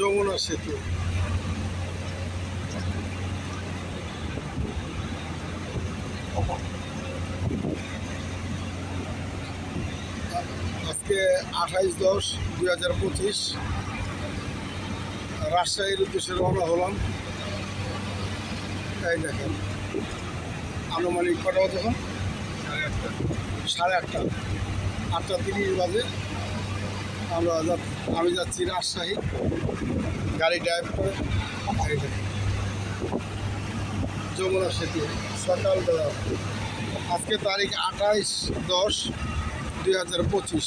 যমুনা সেতু। আজকে আঠাইশ দশ দুই হাজার পঁচিশ, রাজশাহীর উদ্দেশ্যে রওনা হলাম। তাই দেখেন, আনুমানিক কটা সাড়ে আটটা। সাড়ে আটটা। আটটা তিরিশ বাজে। আমরা আমি যাচ্ছি রাজশাহী। গাড়ি ড্রাইভ করে। যমুনা সেতু, সকালবেলা। আজকে তারিখ আঠাইশ দশ দুই হাজার পঁচিশ।